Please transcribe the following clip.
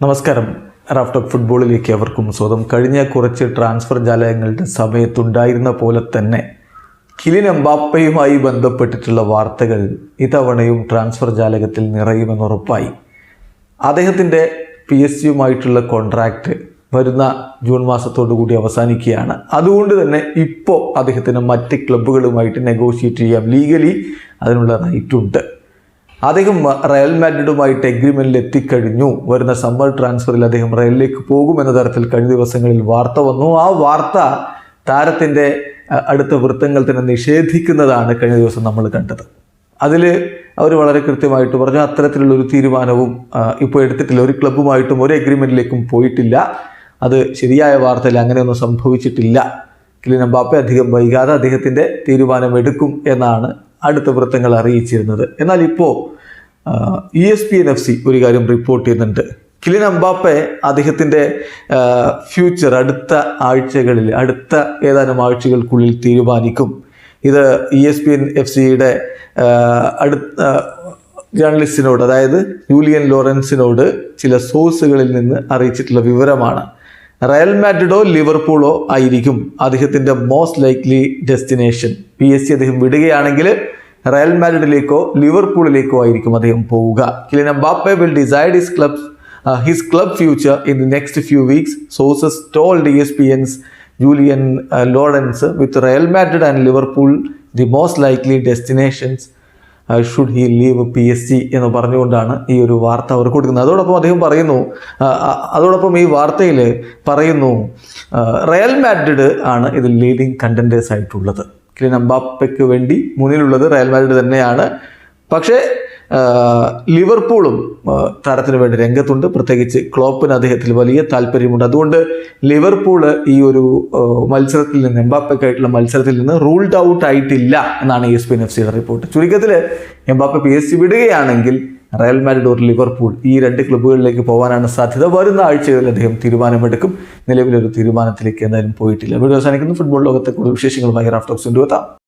നമസ്കാരം. റാഫ്റ്റോക്ക് ഫുട്ബോളിലേക്ക് അവർക്കും സ്വതം കഴിഞ്ഞ കുറച്ച് ട്രാൻസ്ഫർ ജാലകങ്ങളുടെ സമയത്തുണ്ടായിരുന്ന പോലെ തന്നെ കിലിൻ എംബാപ്പയുമായി ബന്ധപ്പെട്ടിട്ടുള്ള വാർത്തകൾ ഇത്തവണയും ട്രാൻസ്ഫർ ജാലകത്തിൽ നിറയുമെന്നുറപ്പായി അദ്ദേഹത്തിന്റെ പി എസ് യുമായിട്ടുള്ള കോൺട്രാക്റ്റ് വരുന്ന ജൂൺ മാസത്തോടു കൂടി അവസാനിക്കുകയാണ്. അതുകൊണ്ട് തന്നെ ഇപ്പോൾ അദ്ദേഹത്തിന് മറ്റ് ക്ലബ്ബുകളുമായിട്ട് നെഗോഷിയേറ്റ് ചെയ്യാം. ലീഗലി അതിനുള്ള റൈറ്റ് ഉണ്ട്. അദ്ദേഹം റയൽ മാഡ്രിഡുമായിട്ട് എഗ്രിമെന്റിൽ എത്തിക്കഴിഞ്ഞു. വരുന്ന സമ്മർ ട്രാൻസ്ഫറിൽ അദ്ദേഹം റയലിലേക്ക് പോകും എന്ന തരത്തിൽ കഴിഞ്ഞ ദിവസങ്ങളിൽ വാർത്ത വന്നു. ആ വാർത്ത താരത്തിന്റെ അടുത്ത വൃത്തങ്ങൾ തന്നെ നിഷേധിക്കുന്നതാണ് കഴിഞ്ഞ ദിവസം നമ്മൾ കണ്ടത്. അതിൽ അവർ വളരെ കൃത്യമായിട്ട് പറഞ്ഞു അത്തരത്തിലുള്ള ഒരു തീരുമാനവും ഇപ്പോൾ എടുത്തിട്ടില്ല. ഒരു ക്ലബ്ബുമായിട്ടും ഒരു എഗ്രിമെന്റിലേക്കും പോയിട്ടില്ല. അത് ശരിയായ വാർത്തയിൽ അങ്ങനെയൊന്നും സംഭവിച്ചിട്ടില്ല. കിലിൻ എംബാപ്പെ അധികം വൈകാതെ അദ്ദേഹത്തിന്റെ തീരുമാനം എടുക്കും എന്നാണ് അടുത്ത വൃത്തങ്ങൾ അറിയിച്ചിരുന്നത്. എന്നാൽ ഇപ്പോൾ E S P N F C ഒരു കാര്യം റിപ്പോർട്ട് ചെയ്യുന്നുണ്ട്. കിലിൻ എംബാപ്പെ അദ്ദേഹത്തിന്റെ ഫ്യൂച്ചർ അടുത്ത ആഴ്ചകളിൽ അടുത്ത ഏതാനും ആഴ്ചകൾക്കുള്ളിൽ തീരുമാനിക്കും. ഇത് E S P N F സിയുടെ അടുത്ത ജേർണലിസ്റ്റിനോട് അതായത് ജൂലിയൻ ലോറൻസിനോട് ചില സോഴ്സുകളിൽ നിന്ന് അറിയിച്ചിട്ടുള്ള വിവരമാണ്. റയൽ മാഡ്രിഡോ ലിവർപൂളോ ആയിരിക്കും അദ്ദേഹത്തിന്റെ most likely destination P S C അദ്ദേഹം വിടുകയാണെങ്കിൽ റയൽ മാഡ്രിഡിലേക്കോ ലിവർപൂളിലേക്കോ ആയിരിക്കും അദ്ദേഹം പോവുക. Kylian Mbappe will decide his club his club future in the next few weeks sources told S P N's Julien Laurens with Real Madrid and Liverpool the most likely destinations should he leave P S C എന്ന് പറഞ്ഞുകൊണ്ടാണ് ഈ ഒരു വാർത്ത അവർ കൊടുക്കുന്നത്. അതോടൊപ്പം അദ്ദേഹം പറയുന്നു ആ, ആ, അതോടൊപ്പം ഈ വാർത്തയിൽ പറയുന്നു റയൽ മാഡ്രിഡ് ആണ് ഇതിൽ ലീഡിങ് കണ്ടന്റേഴ്സ് ആയിട്ടുള്ളത്. കിലിൻ അമ്പാപ്പയ്ക്ക് വേണ്ടി മുന്നിലുള്ളത് റയൽ മാഡ്രിഡ് തന്നെയാണ്. പക്ഷേ ലിവർപൂളും താരത്തിന് വേണ്ടി രംഗത്തുണ്ട്. പ്രത്യേകിച്ച് ക്ലോപ്പിന് അദ്ദേഹത്തിൽ വലിയ താല്പര്യമുണ്ട്. അതുകൊണ്ട് ലിവർപൂൾ ഈ ഒരു മത്സരത്തിൽ നിന്ന് എംബാപ്പയ്ക്കായിട്ടുള്ള മത്സരത്തിൽ നിന്ന് റൂൾഡ് ഔട്ട് ആയിട്ടില്ല എന്നാണ് എസ് പി എൻ എഫ് സിയുടെ റിപ്പോർട്ട്. ചുരുക്കത്തിൽ എംബാപ്പ പി എസ് സി വിടുകയാണെങ്കിൽ റയൽ മാഡ്രിഡ് ഒരു ലിവർപൂൾ. ഈ രണ്ട് ക്ലബ്ബുകളിലേക്ക് പോകാനാണ് സാധ്യത. വരുന്ന ആഴ്ചകളിൽ അദ്ദേഹം തീരുമാനമെടുക്കും. നിലവിലൊരു തീരുമാനത്തിലേക്ക് എന്തായാലും പോയിട്ടില്ല. വീഡിയോ അവസാനിക്കുന്നു. ഫുട്ബോൾ ലോകത്തെ കൂടുതൽ വിശേഷങ്ങളുമായി റാഫ്റ്റോക്സ് കൊണ്ടുവെത്താം.